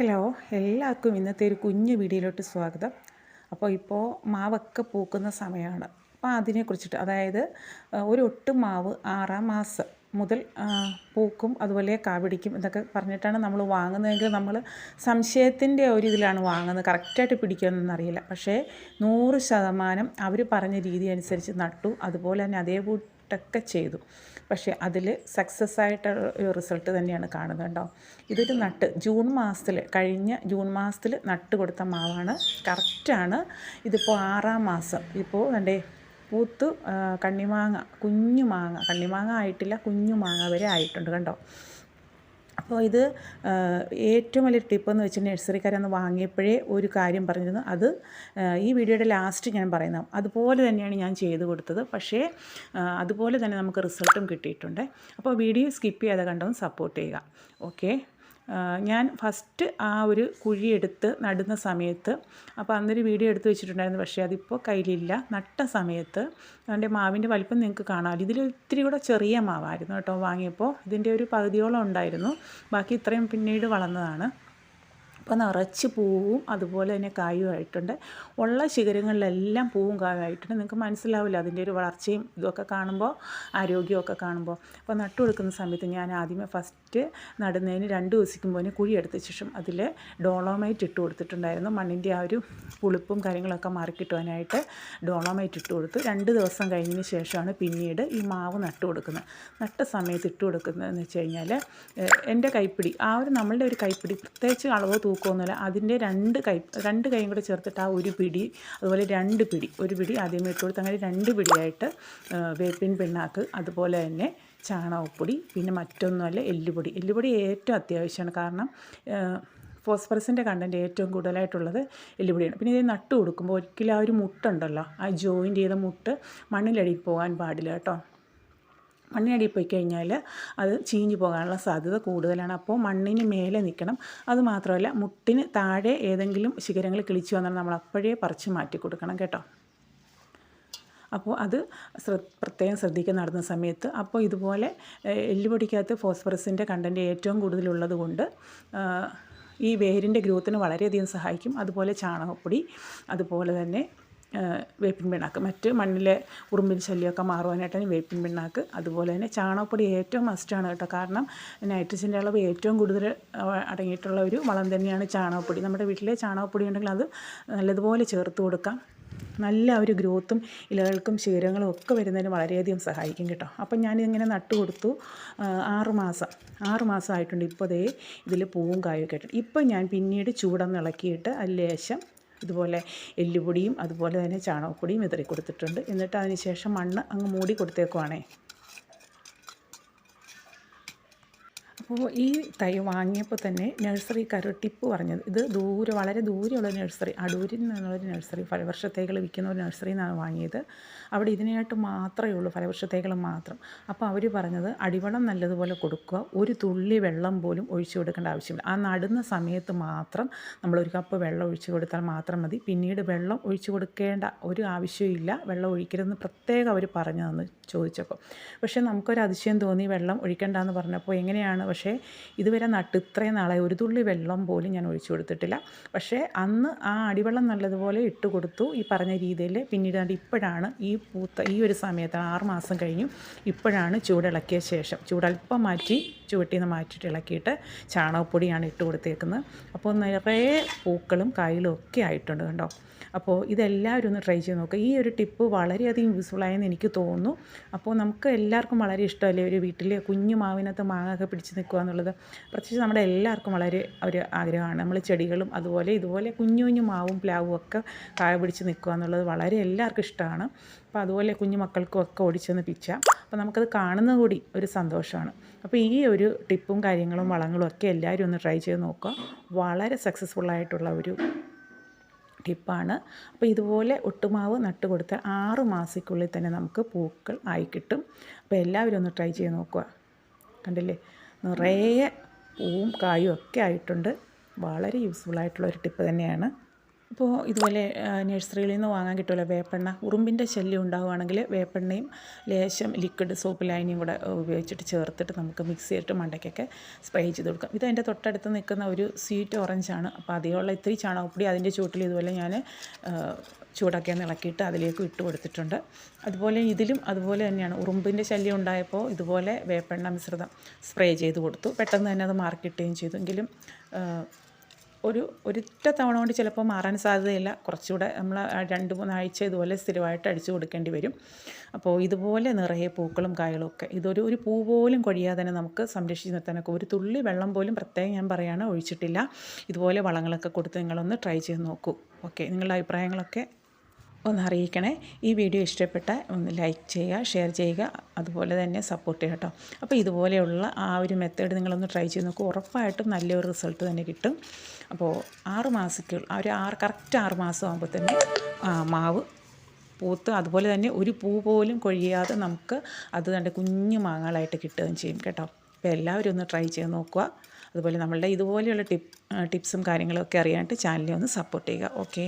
Hello എല്ലാവർക്കും ഇന്നത്തെ ഒരു കുഞ്ഞു വീഡിയോയിലോട്ട് സ്വാഗതം. അപ്പോൾ ഇപ്പോൾ മാവൊക്കെ പൂക്കുന്ന സമയമാണ്. അപ്പോൾ അതിനെക്കുറിച്ചിട്ട് അതായത് ഒരു ഒട്ടും മാവ് ആറാം മാസം മുതൽ പൂക്കും അതുപോലെ കാവിടിക്കും എന്നൊക്കെ പറഞ്ഞിട്ടാണ് നമ്മൾ വാങ്ങുന്നതെങ്കിൽ നമ്മൾ സംശയത്തിന്റെ ഒരു ഇതിലാണ് വാങ്ങുന്നത്. കറക്റ്റായിട്ട് പിടിക്കുമെന്നൊന്നും അറിയില്ല. പക്ഷേ നൂറ് ശതമാനം അവർ പറഞ്ഞ രീതി അനുസരിച്ച് നട്ടു. അതുപോലെ തന്നെ അതേ കൂട്ടൊക്കെ ചെയ്തു. പക്ഷേ അതിൽ സക്സസ് ആയിട്ടുള്ള റിസൾട്ട് തന്നെയാണ് കാണുന്നത് കേട്ടോ. ഇതൊരു നട്ട് ജൂൺ മാസത്തിൽ കഴിഞ്ഞ ജൂൺ മാസത്തിൽ നട്ട് കൊടുത്ത മാവാണ്. കറക്റ്റാണ്. ഇതിപ്പോൾ ആറാം മാസം. ഇപ്പോൾ എന്റെ പൂത്ത് കണ്ണിമാങ്ങ കുഞ്ഞു മാങ്ങ കണ്ണിമാങ്ങ ആയിട്ടില്ല കുഞ്ഞു മാങ്ങ വരെ ആയിട്ടുണ്ട് കണ്ടോ. അപ്പോൾ ഇത് ഏറ്റവും വലിയ ടിപ്പെന്ന് വെച്ച് നഴ്സറിക്കാരന്ന് വാങ്ങിയപ്പോഴേ ഒരു കാര്യം പറഞ്ഞിരുന്നു. അത് ഈ വീഡിയോയുടെ ലാസ്റ്റ് ഞാൻ പറയുന്നത് അതുപോലെ തന്നെയാണ് ഞാൻ ചെയ്ത് കൊടുത്തത്. പക്ഷേ അതുപോലെ തന്നെ നമുക്ക് റിസൾട്ടും കിട്ടിയിട്ടുണ്ട്. അപ്പോൾ വീഡിയോ സ്കിപ്പ് ചെയ്യാതെ കണ്ടൊന്ന് സപ്പോർട്ട് ചെയ്യുക. ഓക്കെ ഞാൻ ഫസ്റ്റ് ആ ഒരു കുഴിയെടുത്ത് നടുന്ന സമയത്ത് അപ്പോൾ അന്നൊരു വീഡിയോ എടുത്ത് വെച്ചിട്ടുണ്ടായിരുന്നു പക്ഷേ അതിപ്പോൾ കയ്യിലില്ല. നട്ട സമയത്ത് അതിന്റെ മാവിന്റെ വലിപ്പം നിങ്ങൾക്ക് കാണാമല്ലോ ഇതിൽ ഒത്തിരി കൂടെ ചെറിയ മാവായിരുന്നു കേട്ടോ വാങ്ങിയപ്പോൾ. ഇതിന്റെ ഒരു പകുതിയോളം ഉണ്ടായിരുന്നു. ബാക്കി ഇത്രയും പിന്നീട് വളർന്നതാണ്. അപ്പോൾ നിറച്ച് പൂവും അതുപോലെ തന്നെ കായുമായിട്ടുണ്ട്. ഉള്ള ശിഖരങ്ങളിലെല്ലാം പൂവും കായുമായിട്ടുണ്ട്. നിങ്ങൾക്ക് മനസ്സിലാവില്ല അതിന്റെ ഒരു വളർച്ചയും ഇതൊക്കെ കാണുമ്പോൾ ആരോഗ്യമൊക്കെ കാണുമ്പോൾ. അപ്പോൾ നട്ടു കൊടുക്കുന്ന സമയത്ത് ഞാൻ ആദ്യമേ ഫസ്റ്റ് നടുന്നതിന് രണ്ട് ദിവസിക്കുമ്പോൾ കുഴി എടുത്ത ശേഷം അതിൽ ഡോളോമൈറ്റ് ഇട്ട് കൊടുത്തിട്ടുണ്ടായിരുന്നു. മണ്ണിന്റെ ആ ഒരു പുളിപ്പും കാര്യങ്ങളൊക്കെ മാറിക്കിട്ടുവാനായിട്ട് ഡോളോമൈറ്റ് ഇട്ട് കൊടുത്ത്. രണ്ട് ദിവസം കഴിഞ്ഞതിന് ശേഷമാണ് പിന്നീട് ഈ മാവ് നട്ടു കൊടുക്കുന്നത്. നട്ട സമയത്ത് ഇട്ട് കൊടുക്കുന്നതെന്ന് വെച്ച് കഴിഞ്ഞാൽ എന്റെ കൈപ്പിടി ആ ഒരു നമ്മളുടെ ഒരു കൈപ്പിടി പ്രത്യേകിച്ച് അളവ് തൂക്കമൊന്നുമില്ല. അതിന്റെ രണ്ട് കൈ രണ്ട് കൈയും കൂടെ ചേർത്തിട്ട് ആ ഒരു പിടി അതുപോലെ രണ്ട് പിടി ഒരു പിടി ആദ്യമേ ഇട്ട് കൊടുത്ത് അങ്ങനെ രണ്ട് പിടിയായിട്ട് വേപ്പിൻ പിണ്ണാക്ക് അതുപോലെ തന്നെ ചാണകപ്പൊടി പിന്നെ മറ്റൊന്നുമല്ല എല്ലുപൊടി. എല്ലുപൊടി ഏറ്റവും അത്യാവശ്യമാണ്. കാരണം ഫോസ്ഫറസിന്റെ കണ്ടന്റ് ഏറ്റവും കൂടുതലായിട്ടുള്ളത് എല്ലുപൊടിയാണ്. പിന്നെ ഇത് നട്ട് കൊടുക്കുമ്പോൾ ഒരിക്കലും ആ ഒരു മുട്ടുണ്ടല്ലോ ആ ജോയിന്റ് ചെയ്ത മുട്ട് മണ്ണിലടിയിൽ പോകാൻ പാടില്ല കേട്ടോ. മണ്ണിനടിയിൽ പോയി കഴിഞ്ഞാൽ അത് ചീഞ്ഞു പോകാനുള്ള സാധ്യത കൂടുതലാണ്. അപ്പോൾ മണ്ണിന് മേലെ നിൽക്കണം അതുമാത്രമല്ല മുട്ടിന് താഴെ ഏതെങ്കിലും ശിഖരങ്ങൾ കിളിച്ചു വന്നാൽ നമ്മൾ അപ്പോഴേ പറിച്ച് മാറ്റി കൊടുക്കണം കേട്ടോ. അപ്പോൾ അത് പ്രത്യേകം ശ്രദ്ധിക്കാൻ നടന്ന സമയത്ത്. അപ്പോൾ ഇതുപോലെ എല്ലുപൊടിക്കകത്ത് ഫോസ്ഫറസിന്റെ കണ്ടന്റ് ഏറ്റവും കൂടുതലുള്ളത് കൊണ്ട് ഈ വേരിന്റെ ഗ്രോത്തിന് വളരെയധികം സഹായിക്കും. അതുപോലെ ചാണകപ്പൊടി അതുപോലെ തന്നെ വേപ്പിൻ പിണ്ണാക്ക്. മറ്റ് മണ്ണിലെ ഉറുമ്പിൻ ശല്യമൊക്കെ മാറുവാനായിട്ടാണ് വേപ്പിൻ പിണ്ണാക്ക്. അതുപോലെ തന്നെ ചാണകപ്പൊടി ഏറ്റവും മസ്റ്റാണ് കേട്ടോ. കാരണം നൈട്രജന്റെ അളവ് ഏറ്റവും കൂടുതൽ അടങ്ങിയിട്ടുള്ള ഒരു വളം തന്നെയാണ് ചാണകപ്പൊടി. നമ്മുടെ വീട്ടിലെ ചാണകപ്പൊടി ഉണ്ടെങ്കിൽ അത് നല്ലതുപോലെ ചേർത്ത് കൊടുക്കാം. നല്ല ഒരു ഗ്രോത്തും ഇലകൾക്കും ശീരങ്ങളും ഒക്കെ വരുന്നതിന് വളരെയധികം സഹായിക്കും കേട്ടോ. അപ്പം ഞാനിങ്ങനെ നട്ട് കൊടുത്തു. ആറുമാസം ആറ് മാസമായിട്ടുണ്ട്. ഇപ്പോൾ ദേ ഇതിൽ പൂവും കായൊക്കെ ആയിട്ടുണ്ട് ഇപ്പം ഞാൻ പിന്നീട് ചൂടം ഇളക്കിയിട്ട് അതിൽ ഇതുപോലെ എല്ലുപൊടിയും അതുപോലെ തന്നെ ചാണകപ്പൊടിയും വിതറി കൊടുത്തിട്ടുണ്ട്. എന്നിട്ട് അതിന് ശേഷം മണ്ണ് അങ്ങ് മൂടി കൊടുത്തേക്കുവാണേ. അപ്പോൾ ഈ തൈ വാങ്ങിയപ്പോൾ തന്നെ നഴ്സറിക്കാർ ടിപ്പ് പറഞ്ഞത്. ഇത് ദൂരെ വളരെ ദൂരെയുള്ള നഴ്സറി അടൂരിൽ നിന്നുള്ളൊരു നഴ്സറി ഫലവർഷ വിൽക്കുന്ന ഒരു നഴ്സറിയിൽ നിന്നാണ് വാങ്ങിയത്. അവിടെ ഇതിനായിട്ട് മാത്രമേ ഉള്ളൂ ഫലവർഷ മാത്രം. അപ്പോൾ അവർ പറഞ്ഞത് അടിവളം നല്ലതുപോലെ കൊടുക്കുക ഒരു തുള്ളി വെള്ളം പോലും ഒഴിച്ചു കൊടുക്കേണ്ട ആവശ്യമില്ല. ആ നടുന്ന സമയത്ത് മാത്രം നമ്മൾ ഒരു കപ്പ് വെള്ളം ഒഴിച്ചു കൊടുത്താൽ മാത്രം മതി. പിന്നീട് വെള്ളം ഒഴിച്ചു കൊടുക്കേണ്ട ഒരു ആവശ്യമില്ല വെള്ളം ഒഴിക്കരുതെന്ന് പ്രത്യേകം അവർ പറഞ്ഞു ചോദിച്ചപ്പോൾ. പക്ഷേ നമുക്കൊരു അതിശയം തോന്നി വെള്ളം ഒഴിക്കേണ്ടെന്ന് പറഞ്ഞപ്പോൾ എങ്ങനെയാണ്? പക്ഷേ ഇതുവരെ നട്ട് ഇത്രയും നാളായി. ഒരു തുള്ളി വെള്ളം പോലും ഞാൻ ഒഴിച്ചു കൊടുത്തിട്ടില്ല. പക്ഷേ അന്ന് ആ അടിവെള്ളം നല്ലതുപോലെ ഇട്ട് കൊടുത്തു. ഈ പറഞ്ഞ രീതിയിൽ പിന്നീട് ഇപ്പോഴാണ് ഈ പൂത്ത ഈ ഒരു സമയത്ത് ആറ് മാസം കഴിഞ്ഞു ഇപ്പോഴാണ് ചൂടിളക്കിയ ശേഷം. ചൂടൽപ്പം മാറ്റി ചുവട്ടിൽ നിന്ന് മാറ്റിയിട്ട് ഇളക്കിയിട്ട് ചാണകപ്പൊടിയാണ് ഇട്ട് കൊടുത്തേക്കുന്നത്. അപ്പോൾ നിറയെ പൂക്കളും കായലും ഒക്കെ ആയിട്ടുണ്ട് കേട്ടോ അപ്പോൾ ഇതെല്ലാവരും ഒന്ന് ട്രൈ ചെയ്ത് നോക്കുക ഈ ഒരു ടിപ്പ് വളരെയധികം യൂസ്ഫുള്ളായെന്ന് എനിക്ക് തോന്നുന്നു. അപ്പോൾ നമുക്ക് എല്ലാവർക്കും വളരെ ഇഷ്ടമല്ലേ? ഒരു വീട്ടിൽ കുഞ്ഞു മാവിനകത്ത് മാങ്ങ ഒക്കെ പിടിച്ച് നിൽക്കുക എന്നുള്ളത്. പ്രത്യേകിച്ച് നമ്മുടെ എല്ലാവർക്കും വളരെ ഒരു ആഗ്രഹമാണ്. നമ്മൾ ചെടികളും അതുപോലെ ഇതുപോലെ കുഞ്ഞു കുഞ്ഞു മാവും പ്ലാവും ഒക്കെ കായ പിടിച്ച് നിൽക്കുക എന്നുള്ളത് വളരെ എല്ലാവർക്കും ഇഷ്ടമാണ്. അപ്പോൾ അതുപോലെ കുഞ്ഞു മക്കൾക്കും ഒക്കെ ഓടിച്ചെന്ന് പിച്ച. അപ്പോൾ നമുക്കത് കാണുന്ന കൂടി ഒരു സന്തോഷമാണ്. അപ്പോൾ ഈ ഒരു ടിപ്പും കാര്യങ്ങളും വളങ്ങളും ഒക്കെ എല്ലാവരും ഒന്ന് ട്രൈ ചെയ്ത് നോക്കുക. വളരെ സക്സസ്ഫുള്ളായിട്ടുള്ള ഒരു ടിപ്പാണ്. അപ്പോൾ ഇതുപോലെ ഒട്ടുമാവ് നട്ട് കൊടുത്താൽ ആറ് മാസിക്കുള്ളിൽ തന്നെ നമുക്ക് പൂക്കൾ ആയി കിട്ടും. അപ്പോൾ എല്ലാവരും ഒന്ന് ട്രൈ ചെയ്ത് നോക്കുക. കണ്ടില്ലേ? നിറയെ പൂവും കായും ഒക്കെ ആയിട്ടുണ്ട്. വളരെ യൂസ്ഫുൾ ആയിട്ടുള്ള ഒരു ടിപ്പ് തന്നെയാണ്. ഇപ്പോൾ ഇതുപോലെ നഴ്സറിയിൽ നിന്ന് വാങ്ങാൻ കിട്ടുമല്ലോ വേപ്പെണ്ണ. ഉറുമ്പിന്റെ ശല്യം ഉണ്ടാവുകയാണെങ്കിൽ വേപ്പെണ്ണയും ലേശം ലിക്വിഡ് സോപ്പ് ലൈനിയും കൂടെ ഉപയോഗിച്ചിട്ട് ചേർത്തിട്ട് നമുക്ക് മിക്സ് ചെയ്തിട്ട് മണ്ടയ്ക്കൊക്കെ സ്പ്രേ ചെയ്ത് കൊടുക്കാം. ഇത് അതിന്റെ തൊട്ടടുത്ത് നിൽക്കുന്ന ഒരു സ്വീറ്റ് ഓറഞ്ചാണ് അപ്പോൾ അധികമുള്ള ഇത്തിരി ചാണകപ്പൊടി അതിന്റെ ചുവട്ടിൽ ഇതുപോലെ ഞാൻ ചൂടാക്കി ഇളക്കിയിട്ട് അതിലേക്ക് ഇട്ട് കൊടുത്തിട്ടുണ്ട്. അതുപോലെ ഇതിലും അതുപോലെ തന്നെയാണ്. ഉറുമ്പിന്റെ ശല്യം ഉണ്ടായപ്പോൾ ഇതുപോലെ വേപ്പെണ്ണ മിശ്രിതം സ്പ്രേ ചെയ്ത് കൊടുത്തു. പെട്ടെന്ന് തന്നെ അത് മാർക്കിട്ടുകയും ചെയ്തു. എങ്കിലും ഒരു ഒരൊറ്റ തവണ കൊണ്ട് ചിലപ്പോൾ മാറാൻ സാധ്യതയില്ല. കുറച്ചുകൂടെ നമ്മൾ രണ്ട് മൂന്നാഴ്ച ഇതുപോലെ സ്ഥിരമായിട്ട് അടിച്ചു കൊടുക്കേണ്ടി വരും. അപ്പോൾ ഇതുപോലെ നിറയെ പൂക്കളും കായകളും ഒക്കെ ഇതൊരു ഒരു പൂ പോലും കൊഴിയാതെ തന്നെ നമുക്ക് സംരക്ഷിച്ച് നിർത്താനൊക്കെ ഒരു തുള്ളി വെള്ളം പോലും പ്രത്യേകം ഞാൻ പറയുകയാണ് ഒഴിച്ചിട്ടില്ല. ഇതുപോലെ വളങ്ങളൊക്കെ കൊടുത്ത് നിങ്ങളൊന്ന് ട്രൈ ചെയ്ത് നോക്കൂ. ഓക്കെ. നിങ്ങളുടെ അഭിപ്രായങ്ങളൊക്കെ ഒന്ന് അറിയിക്കണേ ഈ വീഡിയോ ഇഷ്ടപ്പെട്ട ഒന്ന് ലൈക്ക് ചെയ്യുക ഷെയർ ചെയ്യുക അതുപോലെ തന്നെ സപ്പോർട്ട് ചെയ്യുക കേട്ടോ. അപ്പോൾ ഇതുപോലെയുള്ള ആ ഒരു മെത്തേഡ് നിങ്ങളൊന്ന് ട്രൈ ചെയ്ത് നോക്കുക ഉറപ്പായിട്ടും നല്ലൊരു റിസൾട്ട് തന്നെ കിട്ടും. അപ്പോൾ ആറ് മാസത്തിൽ ഒരു ആറ് കറക്റ്റ് ആറ് മാസം ആകുമ്പോൾ തന്നെ മാവ് പൂത്ത് അതുപോലെ തന്നെ ഒരു പൂ പോലും കൊഴിയാതെ നമുക്ക് അത് കണ്ട് കുഞ്ഞു മാങ്ങകളായിട്ട് കിട്ടുകയും ചെയ്യും കേട്ടോ. അപ്പോൾ എല്ലാവരും ഒന്ന് ട്രൈ ചെയ്ത് നോക്കുക. അതുപോലെ നമ്മളുടെ ഇതുപോലെയുള്ള ടിപ്പ് ടിപ്സും കാര്യങ്ങളൊക്കെ അറിയാനായിട്ട് ചാനലിനെ ഒന്ന് സപ്പോർട്ട് ചെയ്യുക. ഓക്കെ.